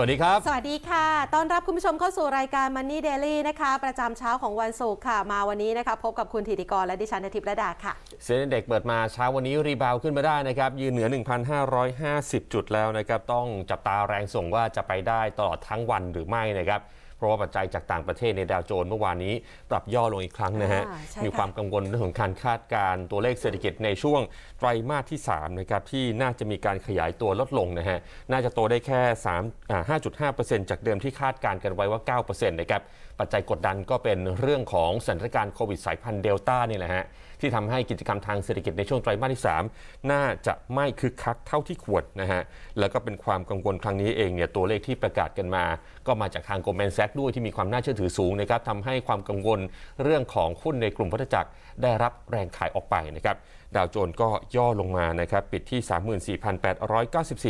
สวัสดีครับ สวัสดีค่ะ ต้อนรับคุณผู้ชมเข้าสู่รายการ Money Daily นะคะ ประจำเช้าของวันศุกร์ค่ะ มาวันนี้นะคะพบกับคุณธิติกรและดิฉันอาทิตย์ระดาค่ะ เซ็นเด็กเปิดมาเช้าวันนี้รีบาวด์ขึ้นมาได้นะครับ ยืนเหนือ 1,550 จุดแล้วนะครับ ต้องจับตาแรงส่งว่าจะไปได้ตลอดทั้งวันหรือไม่นะครับ เพราะว่าปัจจัยจากต่างประเทศในดาวโจนส์เมื่อวานนี้ปรับย่อลงอีกครั้งนะฮะอ่าใช่ค่ะมีความกังวลเรื่องของการคาดการณ์ตัวเลขเศรษฐกิจในช่วงไตรมาสที่3นะครับที่น่าจะมีการขยายตัวลดลงนะฮะ น่าจะโตได้แค่3อ่า5.5%จากเดิมที่คาดการณ์กันไว้ว่า 9%นะครับ ปัจจัยกดดันก็เป็นเรื่องของสถานการณ์โควิดสายพันธุ์เดลต้านี่แหละฮะ ที่ทำให้กิจกรรมทางเศรษฐกิจในช่วงไตรมาสที่ 3 น่าจะไม่คึกคักเท่าที่ควรนะฮะแล้วก็เป็นความกังวลครั้งนี้เองเนี่ยตัวเลขที่ประกาศกันมา ก็มาจากทางโกลแมนแซกด้วยที่มีความน่าเชื่อถือสูงนะครับทำให้ความกังวลเรื่องของหุ้นในกลุ่มพัฒจักรได้รับแรงขายออกไปนะครับ ดาวโจนส์ก็ย่อลงมานะครับปิดที่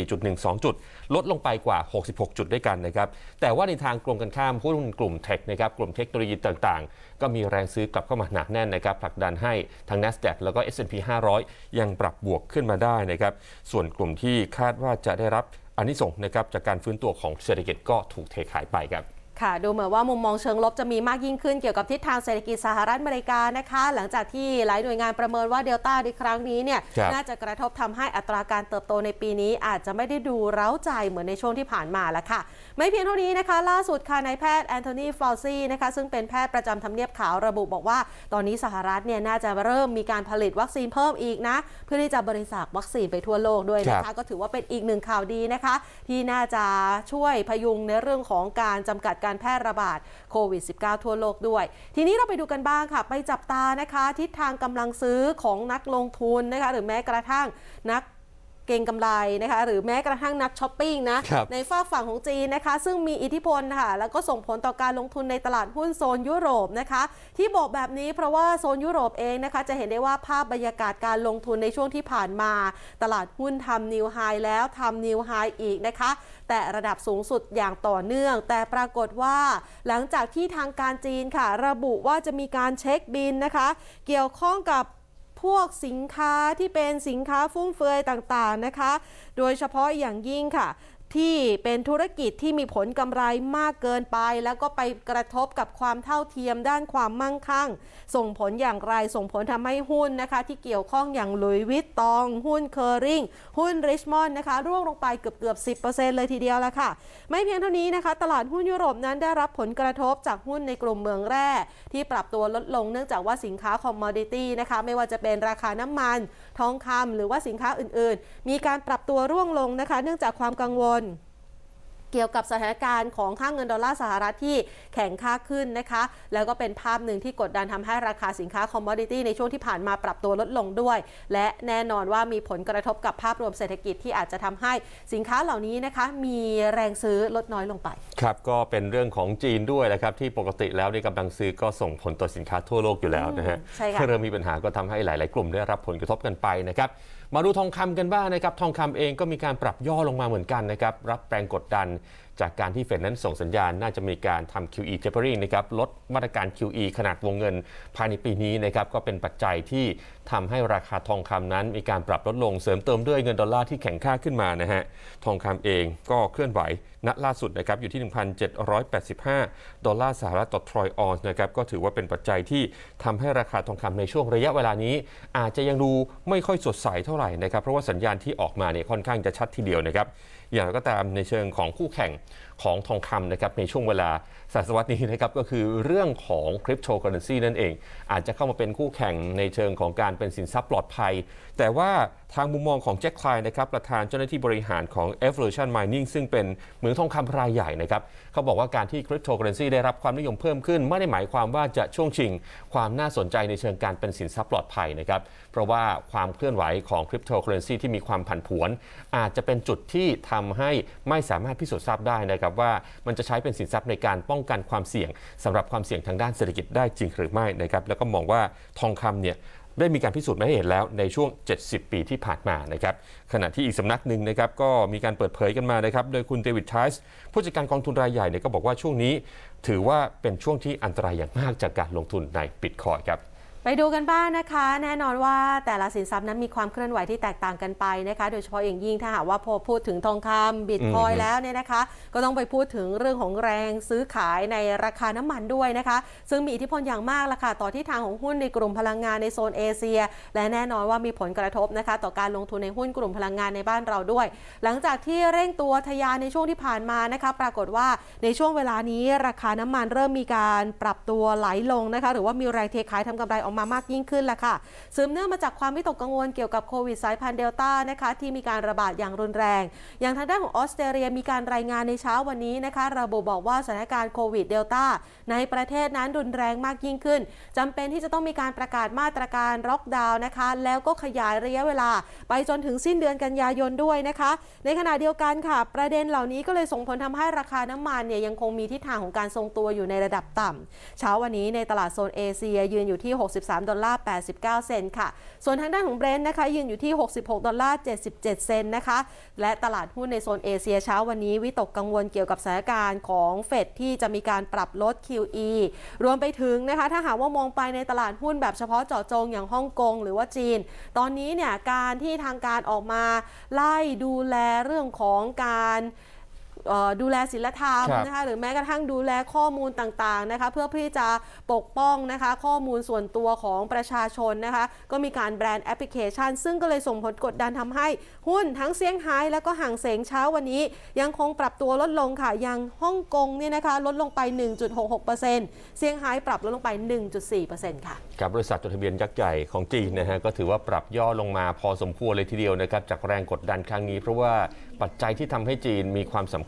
34,894.12 จุด ลดลงไปกว่า 66 จุดด้วยกันนะครับแต่ว่าในทางกลมกันข้ามหุ้นกลุ่มเทคนะครับกลุ่มเทคโนโลยีต่างๆ ก็มีแรงซื้อกลับเข้ามาหนักแน่นนะครับผลักดันให้ทั้ง NASDAQ แล้วก็ S&P 500 ยังปรับบวกขึ้นมาได้นะครับส่วนกลุ่มที่คาดว่าจะได้รับอานิสงส์นะครับจากการฟื้นตัวของเศรษฐกิจก็ถูกเทขายไปครับ ค่ะ ดูเหมือนว่ามุมมองเชิงลบจะมีมากยิ่งขึ้นเกี่ยวกับทิศทางเศรษฐกิจสหรัฐอเมริกานะคะ หลังจากที่หลายหน่วยงานประเมินว่าเดลต้าในครั้งนี้เนี่ยครับน่าจะกระทบทำให้อัตราการเติบโตในปีนี้ อาจจะไม่ได้ดูเร้าใจเหมือนในช่วงที่ผ่านมาแล้วค่ะ ไม่เพียงเท่านี้นะคะ ล่าสุดค่ะนายแพทย์แอนโทนีฟาวซีนะคะซึ่งเป็นแพทย์ประจำทำเนียบขาวระบุบอกว่า ตอนนี้สหรัฐเนี่ยน่าจะเริ่มมีการผลิตวัคซีนเพิ่มอีกนะ เพื่อที่จะบริจาควัคซีนไปทั่วโลกด้วยนะครัคะบก็ถือว่าเป็นอีกหนึ่งข่าวดีนะคะ ที่น่าจะช่วยพยุงในเรื่องของการจำกัดการการแพร่ระบาดโควิด -19 ทั่วโลกด้วย ทีนี้เราไปดูกันบ้างค่ะ ไปจับตานะคะ ทิศทางกำลังซื้อของนักลงทุนนะคะหรือแม้กระทั่งนัก เก่งกำไรนะคะหรือแม้กระทั่งนักช้อปปิ้งนะครับในฝากฝั่งของจีนนะคะ ซึ่งมีอิทธิพลค่ะแล้วก็ส่งผลต่อการลงทุนในตลาดหุ้นโซนยุโรปนะคะ ที่บอกแบบนี้เพราะว่าโซนยุโรปเองนะคะ จะเห็นได้ว่าภาพบรรยากาศการลงทุนในช่วงที่ผ่านมา ตลาดหุ้นทำนิวไฮแล้วทำนิวไฮอีกนะคะ แต่ระดับสูงสุดอย่างต่อเนื่อง แต่ปรากฏว่า หลังจากที่ทางการจีนค่ะ ระบุว่าจะมีการเช็คบินนะคะ เกี่ยวข้องกับ พวกสินค้าที่เป็นสินค้าฟุ่มเฟือยต่างๆนะคะ โดยเฉพาะอย่างยิ่งค่ะ ที่เป็นธุรกิจที่มีผลกำไรมากเกินไป แล้วก็ไปกระทบกับความเท่าเทียมด้านความมั่งคั่ง ส่งผลอย่างไรส่งผลทำให้หุ้นนะคะ ที่เกี่ยวข้องอย่างหลุยวิตตอง หุ้นเคอริงหุ้นริชมอนด์นะคะ ร่วงลงไปเกือบเกือบ 10%เลยทีเดียวละค่ะ ไม่เพียงเท่านี้นะคะ ตลาดหุ้นยุโรปนั้นได้รับผลกระทบจากหุ้นในกลุ่มเมืองแร่ที่ปรับตัวลดลงเนื่องจากว่าสินค้าคอมมอดิตี้นะคะไม่ว่าจะเป็นราคาน้ำมัน ทองคำหรือว่าสินค้าอื่น ๆ มีการปรับตัวร่วงลงนะคะ เนื่องจากความกังวลเกี่ยวกับสถานการณ์ของค่าเงินดอลลาร์สหรัฐที่แข็งค่าขึ้นนะคะ แล้วก็เป็นภาพหนึ่งที่กดดันทำให้ราคาสินค้าคอมมอดิตี้ในช่วงที่ผ่านมาปรับตัวลดลงด้วย และแน่นอนว่ามีผลกระทบกับภาพรวมเศรษฐกิจที่อาจจะทำให้สินค้าเหล่านี้นะคะ มีแรงซื้อลดน้อยลงไปครับก็เป็นเรื่องของจีนด้วยนะครับที่ปกติแล้วในกำลังซื้อก็ส่งผลต่อสินค้าทั่วโลกอยู่แล้วนะฮะอืมใช่ค่ะเริ่มมีปัญหาก็ทำให้หลาย ๆ กลุ่มได้รับผลกระทบกันไปนะครับ มาดูทองคำกันบ้างนะครับ ทองคำเองก็มีการปรับย่อลงมาเหมือนกันนะครับ รับแรงกดดัน จากการที่เฟดนั้นส่งสัญญาณน่าจะมีการทำ QE tapering นะครับลดมาตรการ QE ขนาดวงเงินภายในปีนี้นะครับก็เป็นปัจจัยที่ทำให้ราคาทองคำนั้น มีการปรับลดลงเสริมเติมด้วยเงินดอลลาร์ที่แข็งค่าขึ้นมานะฮะทองคำเองก็เคลื่อนไหวณล่าสุดนะครับอยู่ที่ 1,785 ดอลลาร์สหรัฐต่อทรอยออนซ์นะครับก็ถือว่าเป็นปัจจัยที่ทำให้ราคาทองคำในช่วงระยะเวลานี้ อาจจะยังดูไม่ค่อยสดใสเท่าไหร่นะครับเพราะว่าสัญญาณที่ออกมาเนี่ยค่อนข้างจะชัดทีเดียวนะครับ อย่างไรก็ตามในเชิงของคู่แข่ง ของทองคำนะครับในช่วงเวลาศตวรรษนี้นะครับก็คือเรื่องของคริปโตเคอเรนซีนั่นเอง อาจจะเข้ามาเป็นคู่แข่งในเชิงของการเป็นสินทรัพย์ปลอดภัย แต่ว่าทางมุมมองของแจ็คคลายนะครับประธานเจ้าหน้าที่บริหารของ Evolution Mining ซึ่งเป็นเหมืองทองคำรายใหญ่นะครับเขาบอกว่าการที่คริปโตเคอเรนซีได้รับความนิยมเพิ่มขึ้น ไม่ได้หมายความว่าจะช่วงชิง ความน่าสนใจในเชิงการเป็นสินทรัพย์ปลอดภัยนะครับเพราะว่าความเคลื่อนไหวของคริปโตเคอเรนซีที่มีความผันผวน อาจจะเป็นจุดที่ทำให้ไม่สามารถพิสูจน์ทราบได้นะครับว่ามันจะใช้เป็นสินทรัพย์ในการป้องกันความเสี่ยงสำหรับความเสี่ยงทางด้านเศรษฐกิจได้จริงหรือไม่นะครับแล้วก็มองว่าทองคำเนี่ยได้มีการพิสูจน์มาให้เห็นแล้วในช่วง 70 ปีที่ผ่านมานะครับขณะที่อีกสำนักหนึ่งนะครับก็มีการเปิดเผยกันมานะครับโดยคุณเดวิดไทส์ผู้จัดการกองทุนรายใหญ่เนี่ยก็บอกว่าช่วงนี้ ถือว่าเป็นช่วงที่อันตรายอย่างมากจากการลงทุนในบิตคอยครับ ไปดูกันบ้างนะคะ แน่นอนว่าแต่ละสินทรัพย์นั้นมีความเคลื่อนไหวที่แตกต่างกันไปนะคะ โดยเฉพาะอย่างยิ่งถ้าหากว่าพอพูดถึงทองคำบิตคอยแล้วเนี่ยนะคะ ก็ต้องไปพูดถึงเรื่องของแรงซื้อขายในราคาน้ำมันด้วยนะคะ ซึ่งมีอิทธิพลอย่างมากละค่ะต่อที่ทางของหุ้นในกลุ่มพลังงานในโซนเอเชีย และแน่นอนว่ามีผลกระทบนะคะ ต่อการลงทุนในหุ้นกลุ่มพลังงานในบ้านเราด้วย หลังจากที่เร่งตัวทะยานในช่วงที่ผ่านมานะคะ ปรากฏว่าในช่วงเวลานี้ราคาน้ำมันเริ่มมีการปรับตัวไหลลงนะคะ หรือว่ามีแรงเทขายทำกำไรออกมามากยิ่งขึ้นละค่ะสืบเนื่องมาจากความวิตกกังวลเกี่ยวกับโควิดสายพันธุ์เดลต้านะคะที่มีการระบาดอย่างรุนแรง อย่างทางด้านของออสเตรเลียมีการรายงานในเช้าวันนี้นะคะระบุบอกว่าสถานการณ์โควิดเดลต้าในประเทศนั้นรุนแรงมากยิ่งขึ้นจำเป็นที่จะต้องมีการประกาศมาตรการล็อกดาวน์นะคะ แล้วก็ขยายระยะเวลา ไปจนถึงสิ้นเดือนกันยายนด้วยนะคะ ในขณะเดียวกันค่ะ ประเด็นเหล่านี้ก็เลยส่งผลทำให้ราคาน้ำมันเนี่ยยังคงมีทิศทางของการทรงตัวอยู่ในระดับต่ำเช้าวันนี้ในตลาดโซนเอเชียยืนอยู่ที่63 ดอลลาร์ 89 เซนต์ค่ะ ส่วนทางด้านของเบรนท์นะคะยืนอยู่ที่ 66 ดอลลาร์ 77 เซนต์นะคะ และตลาดหุ้นในโซนเอเชียเช้าวันนี้ วิตกกังวลเกี่ยวกับสถานการณ์ของเฟดที่จะมีการปรับลด QE รวมไปถึงนะคะ ถ้าหากว่ามองไปในตลาดหุ้นแบบเฉพาะเจาะจงอย่างฮ่องกงหรือว่าจีน ตอนนี้เนี่ยการที่ทางการออกมาไล่ดูแลเรื่องของการ ดูแลศิลธรรมครับนะคะหรือแม้กระทั่งดูแลข้อมูลต่างๆนะคะเพื่อที่จะปกป้องนะคะข้อมูลส่วนตัวของประชาชนนะคะก็มีการแบรนด์แอปพลิเคชัน ซึ่งก็เลยส่งผลกดดันทำให้หุ้นทั้งเซี่ยงไฮ้และก็ห่างเสงเช้าวันนี้ ยังคงปรับตัวลดลงค่ะอย่างฮ่องกงเนี่ยนะคะลดลงไป 1.66%เซี่ยงไฮ้ปรับลดลงไป 1.4%ค่ะกับบริษัทจดทะเบียนยักษ์ใหญ่ของจีนนะฮะก็ถือว่าปรับย่อลงมาพอสมควรเลยทีเดียวนะครับจากแรงกดดันครั้งนี้ เพราะว่าปัจจัยที่ทำให้จีนมีความสำคัญ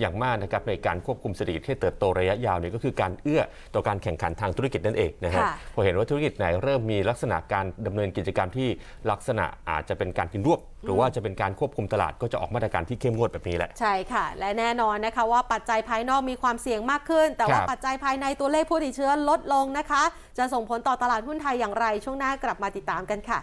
อย่างมากนะครับในการควบคุมเศรษฐกิจให้เติบโตระยะยาวเนี่ยก็คือการเอื้อต่อการแข่งขันทางธุรกิจนั่นเองนะฮะค่ะพอเห็นว่าธุรกิจไหนเริ่มมีลักษณะการดำเนินกิจกรรมที่ลักษณะอาจจะเป็นการกินรวบ หรือว่าจะเป็นการควบคุมตลาดก็จะออกมาตรการที่เข้มงวดแบบนี้แหละใช่ค่ะ และแน่นอนนะคะว่าปัจจัยภายนอกมีความเสี่ยงมากขึ้น แต่ว่าครับปัจจัยภายในตัวเลขผู้ติดเชื้อลดลงนะคะ จะส่งผลต่อตลาดหุ้นไทยอย่างไรช่วงหน้ากลับมาติดตามกันค่ะ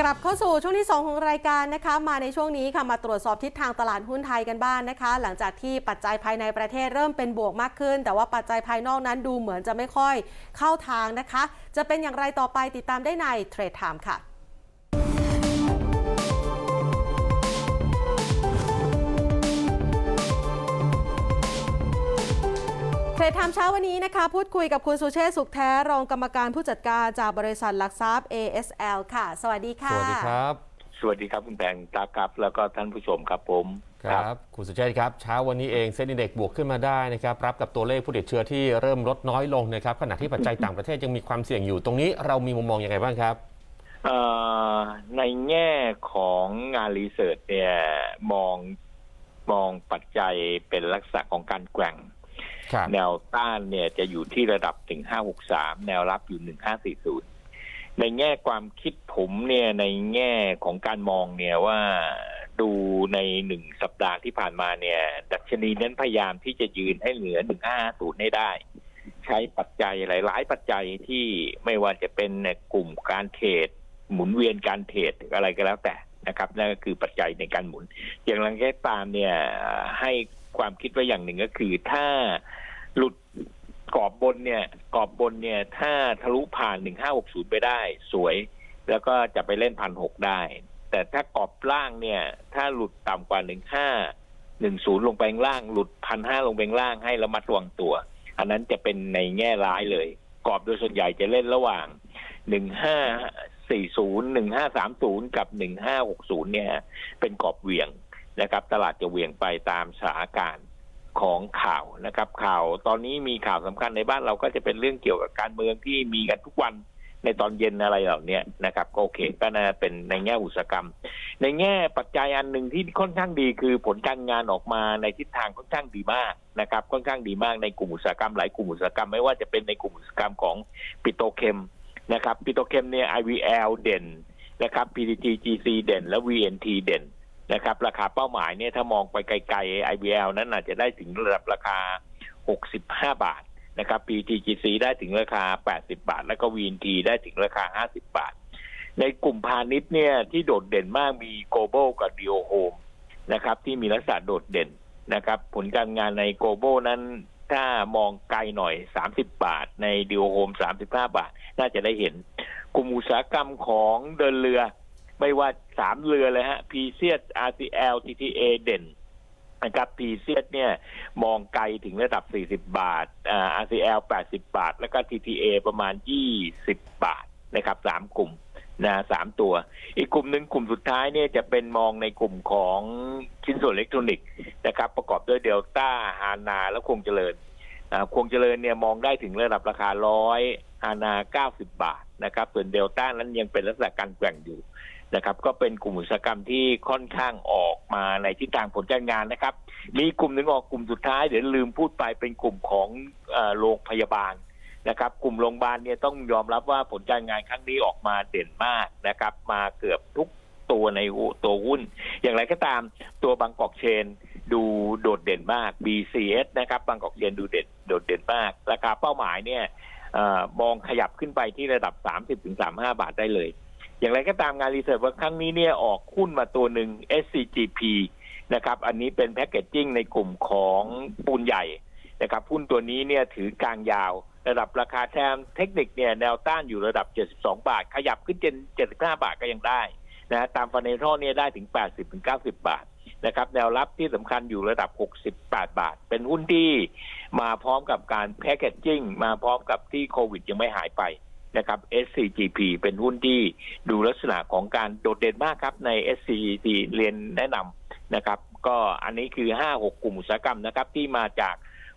กลับเข้าสู่ช่วงที่ 2 ของรายการนะคะมาในช่วงนี้ค่ะมาตรวจสอบทิศทางตลาดหุ้นไทยกันบ้างนนะคะ หลังจากที่ปัจจัยภายในประเทศเริ่มเป็นบวกมากขึ้น แต่ว่าปัจจัยภายนอกนั้นดูเหมือนจะไม่ค่อยเข้าทางนะคะ จะเป็นอย่างไรต่อไปติดตามได้ในเทรดไทม์ค่ะ รดไทม์เช้าวันนี้นะคะ พูดคุยกับคุณสุเชษฐ์สุขแท้ รองกรรมการผู้จัดการจากบริษัทหลักทรัพย์ ASL ค่ะ สวัสดีค่ะ สวัสดีครับ สวัสดีครับคุณแปงตาครับ แล้วก็ท่านผู้ชมครับผมครับ คุณสุเชษฐ์ครับ เช้าวันนี้เองเซ็นดีเด็กบวกขึ้นมาได้นะครับ รับกับตัวเลขผู้ติดเชื้อที่เริ่มลดน้อยลงนะครับ ขณะที่ปัจจัยต่างประเทศยังมีความเสี่ยงอยู่ ตรงนี้เรามีมุมมองยังไงบ้างครับเอ่อในแง่ของงานรีเสิร์ชเนี่ยมองมองปัจจัยเป็นลักษณะของการแกว่งครับ แนวต้านเนี่ยจะอยู่ที่ระดับถึง563 แนวรับอยู่ 1540 ในแง่ความคิดผมเนี่ยในแง่ของการมองเนี่ยว่าดูในหนึ่งสัปดาห์ที่ผ่านมาเนี่ย ดัชนีนั้นพยายามที่จะยืนให้เหนือ 1550ให้ได้ ใช้ปัจจัยหลาย ๆ ปัจจัยที่ไม่ว่าจะเป็นกลุ่มการเทรดหมุนเวียนการเทรดอะไรก็แล้วแต่นะครับนั่นก็คือปัจจัยในการหมุน อย่างไรก็ตามเนี่ยให้ ความคิดไว้อย่างหนึ่งก็คือ ถ้าหลุดกรอบบนเนี่ยกรอบบนเนี่ย ถ้าทะลุผ่านหนึ่งห้าหกศูนย์ไปได้ สวย แล้วก็จะไปเล่นพันหกได้ แต่ถ้ากรอบล่างเนี่ย ถ้าหลุดต่ำกว่าหนึ่งห้าหนึ่งศูนย์ลงไปข้างล่าง หลุดพันห้าลงไปข้างล่างให้ระมัดระวังตัว อันนั้นจะเป็นในแง่ร้ายเลย กรอบโดยส่วนใหญ่จะเล่นระหว่างหนึ่งห้าสี่ศูนย์หนึ่งห้าสามศูนย์กับหนึ่งห้าหกศูนย์เนี่ย เป็นกรอบเหวี่ยง นะครับ ตลาดจะเหวี่ยงไปตามสถานการณ์ของข่าวนะครับ ข่าวตอนนี้มีข่าวสำคัญในบ้านเราก็จะเป็นเรื่องเกี่ยวกับการเมืองที่มีกันทุกวันในตอนเย็นอะไรเหล่านี้นะครับ ก็โอเคก็น่าเป็นในแง่อุตสาหกรรม ในแง่ปัจจัยอันหนึ่งที่ค่อนข้างดีคือผลการงานออกมาในทิศทางค่อนข้างดีมากนะครับ ค่อนข้างดีมากในกลุ่มอุตสาหกรรมหลายกลุ่มอุตสาหกรรมไม่ว่าจะเป็นในกลุ่มอุตสาหกรรมของปิโตเคมนะครับปิโตเคมเนี่ย IVL เด่นนะครับ PTTGC เด่นและ VNT เด่น นะครับ ราคาเป้าหมายเนี่ยถ้ามองไปไกลๆ IBL นั้นอาจจะได้ถึงระดับราคา 65 บาทนะครับ PTGC ได้ถึงราคา 80 บาท แล้วก็ VNT ได้ถึงราคา 50 บาท ในกลุ่มพาณิชย์เนี่ยที่โดดเด่นมากมี Global กับ Dio Home นะครับ ที่มีลักษณะโดดเด่นนะครับ ผลการงานใน Global นั้นถ้ามองไกลหน่อย 30 บาท ในดิวโฮม35 บาท น่าจะได้เห็น กลุ่มอุตสาหกรรมของเดินเรือ ไม่ว่าสามเรือเลยฮะพีเซียส RCL TTA เด่นนะครับพีเซียสเนี่ยมองไกลถึงระดับ 40 บาทอ่า RCL 80 บาท แล้วก็ TTA ประมาณ 20 บาทนะครับสามกลุ่มนะสามตัว อีกกลุ่มหนึ่งกลุ่มสุดท้ายเนี่ยจะเป็นมองในกลุ่มของชิ้นส่วนอิเล็กทรอนิกส์นะครับ ประกอบด้วยเดลต้าฮานาและคงเจริญอ่าคงเจริญเนี่ยมองได้ถึงระดับราคาร้อยฮานา90บาทนะครับ ส่วนเดลต้านั้นยังเป็นลักษณะการแกว่งอยู่ นะครับ ก็เป็นกลุ่มอุตสาหกรรมที่ค่อนข้างออกมาในทิศทางผลการงานนะครับ มีกลุ่มหนึ่งออกกลุ่มสุดท้ายเดี๋ยวลืมพูดไปเป็นกลุ่มของอโรงพยาบาลนะครับ กลุ่มโรงพยาบาลเนี่ยต้องยอมรับว่าผลการงานครั้งนี้ออกมาเด่นมากนะครับ มาเกือบทุกตัวในตัวหุ้น อย่างไรก็ตามตัวบางกอกเชนดูโดดเด่นมาก BCS นะครับ บางกอกเชนดูเด่นโดดเด่นมาก ราคาเป้าหมายเนี่ยเออมองขยับขึ้นไปที่ระดับ 30-35 บาทได้เลย อย่างไรก็ตามงานรีเสิร์ชว่าครั้งนี้เนี่ยออกหุ้นมาตัวหนึ่ง SCGP นะครับ อันนี้เป็นแพคเกจจิ้งในกลุ่มของปูนใหญ่นะครับหุ้นตัวนี้เนี่ยถือกลางยาว ระดับราคาแทมเทคนิคเนี่ยแนวต้านอยู่ระดับ 72 บาท ขยับขึ้นเป็น75 บาทก็ยังได้นะตามฟันเนทอลเนี่ยได้ถึง 80-90 บาทนะครับแนวรับที่สำคัญอยู่ระดับ 68 บาท เป็นหุ้นที่มาพร้อมกับการแพคเกจจิ้งมาพร้อมกับที่โควิดยังไม่หายไป นะครับ SCGP เป็นหุ้นที่ดูลักษณะของการโดดเด่นมากครับใน SCGP เรียนแนะนำนะครับ ก็อันนี้คือ 5-6 กลุ่มอุตสาหกรรมนะครับ ที่มาจาก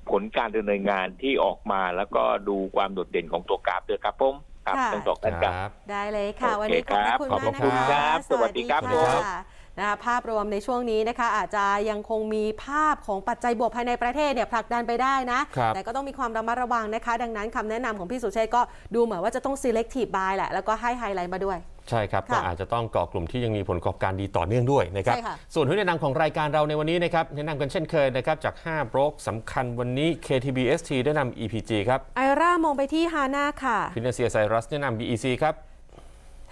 ผลการดำเนินงานที่ออกมาแล้วก็ดูความโดดเด่นของตัวกราฟด้วยครับผมครับค่ะทั้งสองท่านครับครับได้เลยค่ะโอเควันนี้ขอบพระคุณครับมากขอบพระคุณนะครัคะบสวัสดีครับสวัสดีผมค่ะ นะคะภาพรวมในช่วงนี้นะคะอาจจะยังคงมีภาพของปัจจัยบวกภายในประเทศเนี่ยผลักดันไปได้นะครับแต่ก็ต้องมีความระมัดระวังนะคะ ดังนั้นคำแนะนำของพี่สุเชษฐ์ก็ดูเหมือนว่าจะต้อง selective buy แหละ แล้วก็ให้ไฮไลท์มาด้วยใช่ครับค่ะก็อาจจะต้องเกาะกลุ่มที่ยังมีผลประกอบการดีต่อเนื่องด้วยนะครับใช่ค่ะส่วนหุ้นแนะนำของรายการเราในวันนี้นะครับแนะนำกันเช่นเคยนะครับจาก5โบรกสำคัญวันนี้ KTBST แนะนำ EPG ครับไอร่ามองไปที่ฮาน่าค่ะฟินแลนเซียไซรัสแนะนำ BEC ครับ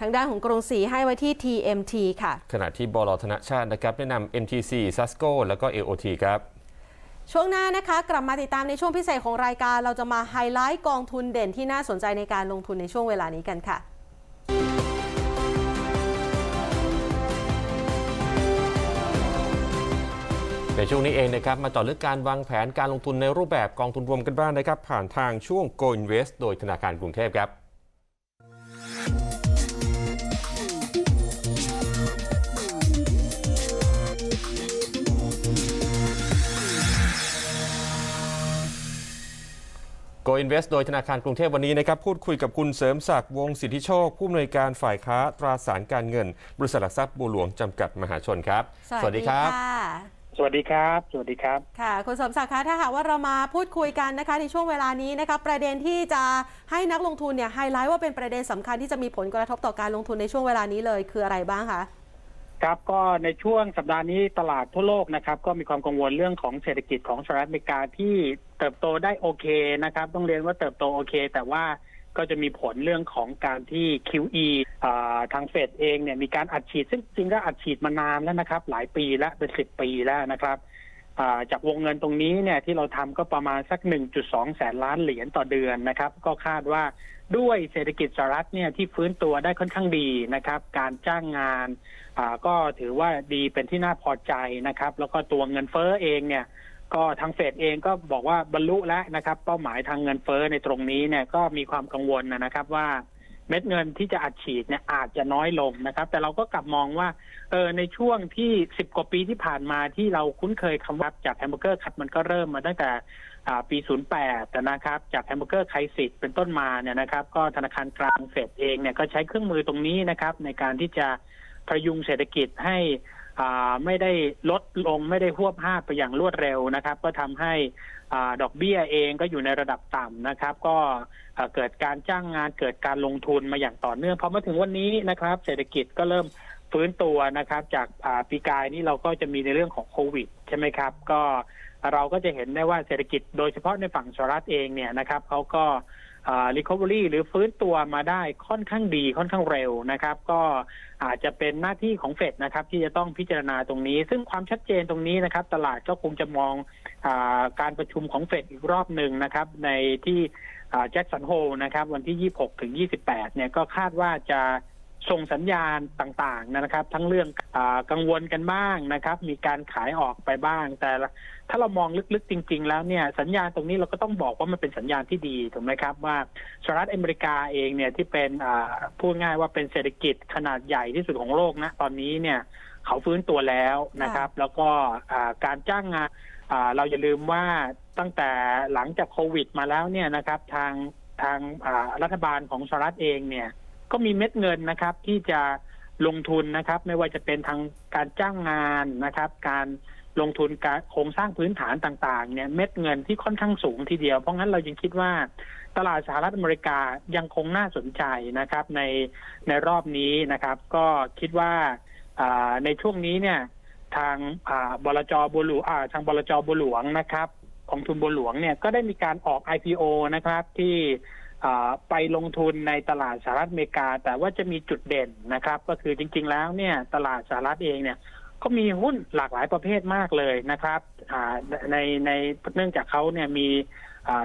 ทางด้านของกรุงศรีให้ไว้ที่ TMT ค่ะ ขณะที่บลธนชาตินะครับแนะนำ MTC Sasco แล้วก็ AOT ครับ ช่วงหน้านะคะ กลับมาติดตามในช่วงพิเศษของรายการ เราจะมาไฮไลท์กองทุนเด่นที่น่าสนใจในการลงทุนในช่วงเวลานี้กันค่ะในช่วงนี้เองนะครับมาต่อเรื่องการวางแผนการลงทุนในรูปแบบกองทุนรวมกันบ้างนะครับ ผ่านทางช่วง Go Invest โดยธนาคารกรุงเทพครับ Go Invest โดยธนาคารกรุงเทพวันนี้นะครับพูดคุยกับคุณเสริมศักดิ์วงศิทธิโชค ผู้อำนวยการฝ่ายค้าตราสารการเงิน บริษัทหลักทรัพย์บัวหลวงจำกัดมหาชนครับ สวัสดีค่ะสวัสดีครับ สวัสดีครับ ค่ะ คุณสมศักดิ์คะถ้าหากว่าเรามาพูดคุยกันนะคะในช่วงเวลานี้นะคะประเด็นที่จะให้นักลงทุนเนี่ยไฮไลท์ว่าเป็นประเด็นสำคัญที่จะมีผลกระทบต่อการลงทุนในช่วงเวลานี้เลยคืออะไรบ้างคะ ครับก็ในช่วงสัปดาห์นี้ตลาดทั่วโลกนะครับก็มีความกังวลเรื่องของเศรษฐกิจของสหรัฐอเมริกาที่เติบโตได้โอเคนะครับ ต้องเรียนว่าเติบโตโอเค แต่ว่าก็จะมีผลเรื่องของการที่ QE อ่าทางเฟดเองเนี่ยมีการอัดฉีด ซึ่งจริงก็อัดฉีดมานานแล้วนะครับ หลายปีแล้วเป็นสิบปีแล้วนะครับจากวงเงินตรงนี้เนี่ยที่เราทำก็ประมาณสัก 1.2 แสนล้านเหรียญต่อเดือนนะครับ ก็คาดว่าด้วยเศรษฐกิจสหรัฐเนี่ยที่ฟื้นตัวได้ค่อนข้างดีนะครับ การจ้างงานก็ถือว่าดีเป็นที่น่าพอใจนะครับ แล้วก็ตัวเงินเฟ้อเองเนี่ย ก็ทางเฟดเองก็บอกว่าบรรลุแล้วนะครับ เป้าหมายทางเงินเฟ้อในตรงนี้เนี่ยก็มีความกังวลนะครับว่าเม็ดเงินที่จะอัดฉีดเนี่ยอาจจะน้อยลงนะครับ แต่เราก็กลับมองว่าเออในช่วงที่สิบกว่าปีที่ผ่านมาที่เราคุ้นเคยคำว่าจากแฮมเบอร์เกอร์คัดมันก็เริ่มมาตั้งแต่ปี 08 นะครับ จากแฮมเบอร์เกอร์ไคสิตเป็นต้นมาเนี่ยนะครับ ก็ธนาคารกลางเฟดเองเนี่ยก็ใช้เครื่องมือตรงนี้นะครับ ในการที่จะพยุงเศรษฐกิจให้ ไม่ได้ลดลงไม่ได้หวบห้าไปอย่างรวดเร็วนะครับ ก็ทำให้ดอกเบี้ยเองก็อยู่ในระดับต่ำนะครับ ก็เกิดการจ้างงานเกิดการลงทุนมาอย่างต่อเนื่องพอมาถึงวันนี้นะครับ เศรษฐกิจก็เริ่มฟื้นตัวนะครับ จากปีกายนี้เราก็จะมีในเรื่องของโควิดใช่ไหมครับ ก็เราก็จะเห็นได้ว่าเศรษฐกิจโดยเฉพาะในฝั่งสหรัฐเองเนี่ยนะครับเขาก็ recovery หรือฟื้นตัวมาได้ค่อนข้างดีค่อนข้างเร็วนะครับ ก็อาจจะเป็นหน้าที่ของเฟดนะครับ ที่จะต้องพิจารณาตรงนี้ ซึ่งความชัดเจนตรงนี้นะครับ ตลาดก็คงจะมองอการประชุมของเฟดอีกรอบหนึ่งนะครับ ในที่แจ็คสันโฮนะครับ วันที่ 26 ถึง 28 เนี่ยก็คาดว่าจะ ส่งสัญญาณต่างๆนะครับ ทั้งเรื่องอากังวลกันบ้างนะครับ มีการขายออกไปบ้าง แต่ละถ้าเรามองลึกๆจริง ๆ แล้วเนี่ยสัญญาณตรงนี้เราก็ต้องบอกว่ามันเป็นสัญญาณที่ดีถูกไหมครับว่าสหรัฐอเมริกาเองเนี่ยที่เป็นอ่าพูดง่ายว่าเป็นเศรษฐกิจขนาดใหญ่ที่สุดของโลกนะตอนนี้เนี่ยเขาฟื้นตัวแล้วนะครับ แล้วก็อ่าการจ้างงานอ่าเราอย่าลืมว่าตั้งแต่หลังจากโควิด มาแล้วเนี่ยนะครับ ทางทางอ่ารัฐบาลของสหรัฐเองเนี่ย ก็มีเม็ดเงินนะครับที่จะลงทุนนะครับ ไม่ว่าจะเป็นทางการจ้างงานนะครับ การลงทุนการโครงสร้างพื้นฐานต่างๆเนี่ยเม็ดเงินที่ค่อนข้างสูงทีเดียว เพราะงั้นเรายังคิดว่าตลาดสหรัฐอเมริกายังคงน่าสนใจนะครับ ในในรอบนี้นะครับ ก็คิดว่าในช่วงนี้เนี่ยทางบลจบัวหลวงอ่าทางบลจบัวหลวงนะครับ ของทุนบัวหลวงเนี่ยก็ได้มีการออก IPO นะครับที่ ไปลงทุนในตลาดสหรัฐอเมริกา แต่ว่าจะมีจุดเด่นนะครับ ก็คือจริง ๆ แล้วเนี่ยตลาดสหรัฐเองเนี่ยก็มีหุ้นหลากหลายประเภทมากเลยนะครับในในเนื่องจากเขาเนี่ยมี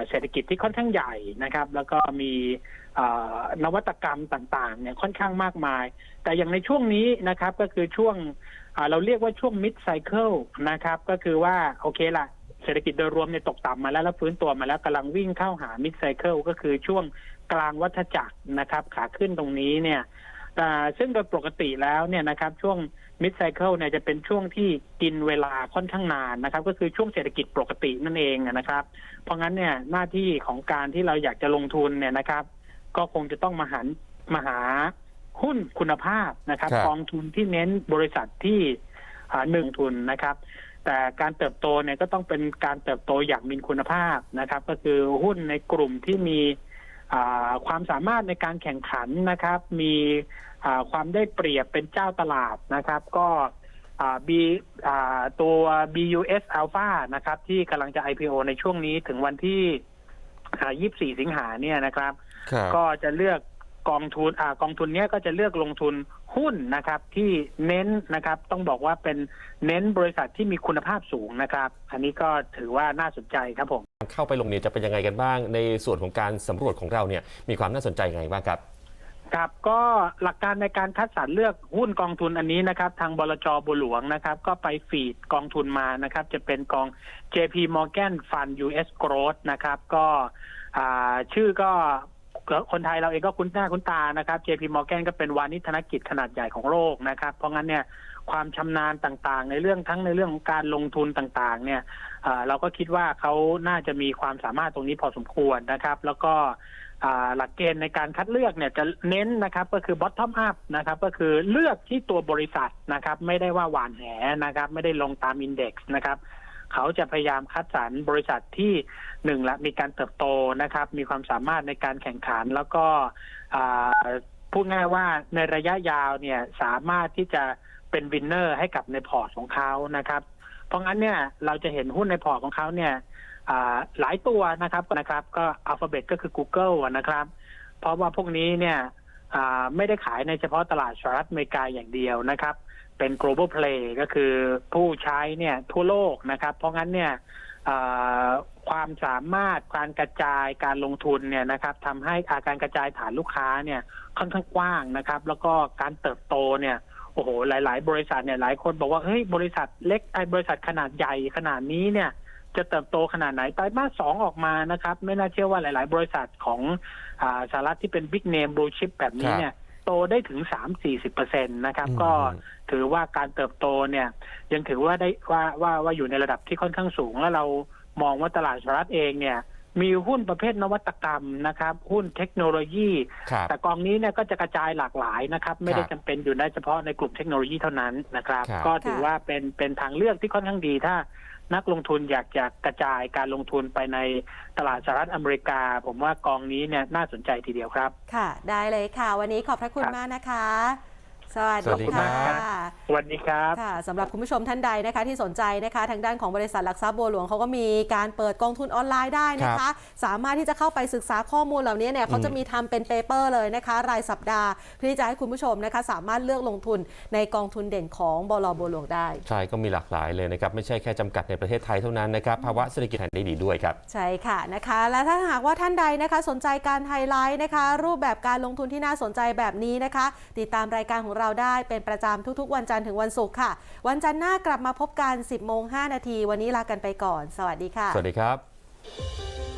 เศรษฐกิจที่ค่อนข้างใหญ่นะครับ แล้วก็มีนวัตกรรมต่างๆเนี่ยค่อนข้างมากมาย แต่อย่างในช่วงนี้นะครับก็คือช่วงเราเรียกว่าช่วง mid cycle นะครับ ก็คือว่าโอเคละ ศรษฐกิจโดยรวมเนี่ยตกต่ำมาแล้วแล้วฟื้นตัวมาแล้วกำลังวิ่งเข้าหา mid cycle ก็คือช่วงกลางวัฏจักรนะครับ ขาขึ้นตรงนี้เนี่ยอ่าซึ่งโดยปกติแล้วเนี่ยนะครับช่วง mid cycle เนี่ยจะเป็นช่วงที่กินเวลาค่อนข้างนานนะครับ ก็คือช่วงเศรษฐกิจปกตินั่นเองนะครับ เพราะงั้นเนี่ยหน้าที่ของการที่เราอยากจะลงทุนเนี่ยนะครับ ก็คงจะต้องมาหันมาหาหุ้นคุณภาพนะครับครับกองทุนที่เน้นบริษัทที่อ่าหนึ่งทุนนะครับ แต่การเติบโตเนี่ยก็ต้องเป็นการเติบโตอย่างมีคุณภาพนะครับ ก็คือหุ้นในกลุ่มที่มีอ่าความสามารถในการแข่งขันนะครับ มีอ่าความได้เปรียบเป็นเจ้าตลาดนะครับ ก็อ่า B อ่าตัว BUS Alpha นะครับ ที่กำลังจะ IPO ในช่วงนี้ถึงวันที่อ่า24 สิงหาเนี่ยนะครับครับก็จะเลือก กองทุนอ่ากองทุนเนี้ยก็จะเลือกลงทุนหุ้นนะครับที่เน้นนะครับต้องบอกว่าเป็นเน้นบริษัทที่มีคุณภาพสูงนะครับ อันนี้ก็ถือว่าน่าสนใจครับผม เข้าไปลงเนี่ยจะเป็นยังไงกันบ้าง ในส่วนของการสำรวจของเราเนี่ยมีความน่าสนใจยังไงบ้างครับครับก็หลักการในการคัดสรรเลือกหุ้นกองทุนอันนี้นะครับ ทางบลจบัวหลวงนะครับ ก็ไปฟีดกองทุนมานะครับ จะเป็นกอง JP Morgan Fund US Growth นะครับ ก็อ่าชื่อก็ คนไทยเราเองก็คุ้นหน้าคุ้นตานะครับ JP Morgan ก็เป็นวานิธนกิจขนาดใหญ่ของโลกนะครับ เพราะงั้นเนี่ยความชำนาญต่างๆ ในเรื่องทั้งในเรื่องของการลงทุนต่างๆ เนี่ยเราก็คิดว่าเขาน่าจะมีความสามารถตรงนี้พอสมควรนะครับ แล้วก็หลักเกณฑ์ในการคัดเลือกเนี่ยจะเน้นนะครับก็คือ bottom up นะครับก็คือเลือกที่ตัวบริษัทนะครับ ไม่ได้ว่าหวานแหนะครับ ไม่ได้ลงตามอินเด็กซ์นะครับ เขาจะพยายามคัดสรรบริษัทที่หนึ่งละมีการเติบโตนะครับ มีความสามารถในการแข่งขันแล้วก็พูดง่ายว่าในระยะยาวเนี่ยสามารถที่จะเป็นวินเนอร์ให้กับในพอร์ตของเขานะครับ เพราะงั้นเนี่ยเราจะเห็นหุ้นในพอร์ตของเขาเนี่ยหลายตัวนะครับนะครับ ก็อัลฟาเบตก็คือ Google นะครับ เพราะว่าพวกนี้เนี่ยไม่ได้ขายในเฉพาะตลาดสหรัฐอเมริกาอย่างเดียวนะครับ เป็น global play ก็คือผู้ใช้เนี่ยทั่วโลกนะครับ เพราะงั้นเนี่ยความสามารถการกระจายการลงทุนเนี่ยนะครับทำให้อาการกระจายฐานลูกค้าเนี่ยค่อนข้างกว้างนะครับ แล้วก็การเติบโตเนี่ยโอ้โหหลาย ๆ บริษัทเนี่ยหลายคนบอกว่าเฮ้ยบริษัทเล็กไอ้บริษัทขนาดใหญ่ขนาดนี้เนี่ยจะเติบโตขนาดไหนไตรมาสสองออกมานะครับ ไม่น่าเชื่อว่าหลาย ๆ บริษัทของอสหรัฐที่เป็นบิ๊กเนมบลูชิพแบบนี้เนี่ย โตได้ถึง 3-40เปอร์เซ็นตนะครับ อืม ก็ถือว่าการเติบโตเนี่ย ยังถือว่าได้ว่าว่าว่าอยู่ในระดับที่ค่อนข้างสูง แล้วเรามองว่าตลาดสหรัฐเองเนี่ย มีหุ้นประเภทนวัตกรรมนะครับ หุ้นเทคโนโลยี ครับ แต่กองนี้เนี่ยก็จะกระจายหลากหลายนะครับ ไม่ได้ครับจำเป็นอยู่ได้เฉพาะในกลุ่มเทคโนโลยีเท่านั้นนะครับ ครับ ก็ถือว่าเป็นเป็นทางเลือกที่ค่อนข้างดีถ้า นักลงทุนอยากจะกระจายการลงทุนไปในตลาดสหรัฐอเมริกา ผมว่ากองนี้เนี่ยน่าสนใจทีเดียวครับ ค่ะ ได้เลยค่ะ วันนี้ขอบพระคุณคมากนะคะ สวัสสวัสดีดีครัค่ะบสวัสดีครับค่ะสำหรับคุณผู้ชมท่านใดนะคะที่สนใจนะคะ ทางด้านของบริษัทหลักทรัพย์บัวหลวงเขาก็มีการเปิดกองทุนออนไลน์ได้นะคะ สามารถที่จะเข้าไปศึกษาข้อมูลเหล่านี้เนี่ยเขาจะมีทำเป็นเปเปอร์เลยนะคะ รายสัปดาห์เพื่อที่จะให้คุณผู้ชมนะคะ สามารถเลือกลงทุนในกองทุนเด่นของบลบัวหลวงได้ ใช่ก็มีหลากหลายเลยนะครับไม่ใช่แค่จำกัดในประเทศไทยเท่านั้นนะครับภาวะเศรษฐกิจแห่งนี้ดีด้วยครับใช่ค่ะนะคะ และถ้าหากว่าท่านใดนะคะ สนใจการไฮไลท์นะคะ รูปแบบการลงทุนที่น่าสนใจแบบนี้นะคะ ติดตามรายการของเราได้เป็นประจำทุกๆ วันจันทร์ถึงวันศุกร์ค่ะ วันจันทร์หน้ากลับมาพบกัน 10โมง5นาที วันนี้ลากันไปก่อน สวัสดีค่ะ สวัสดีครับ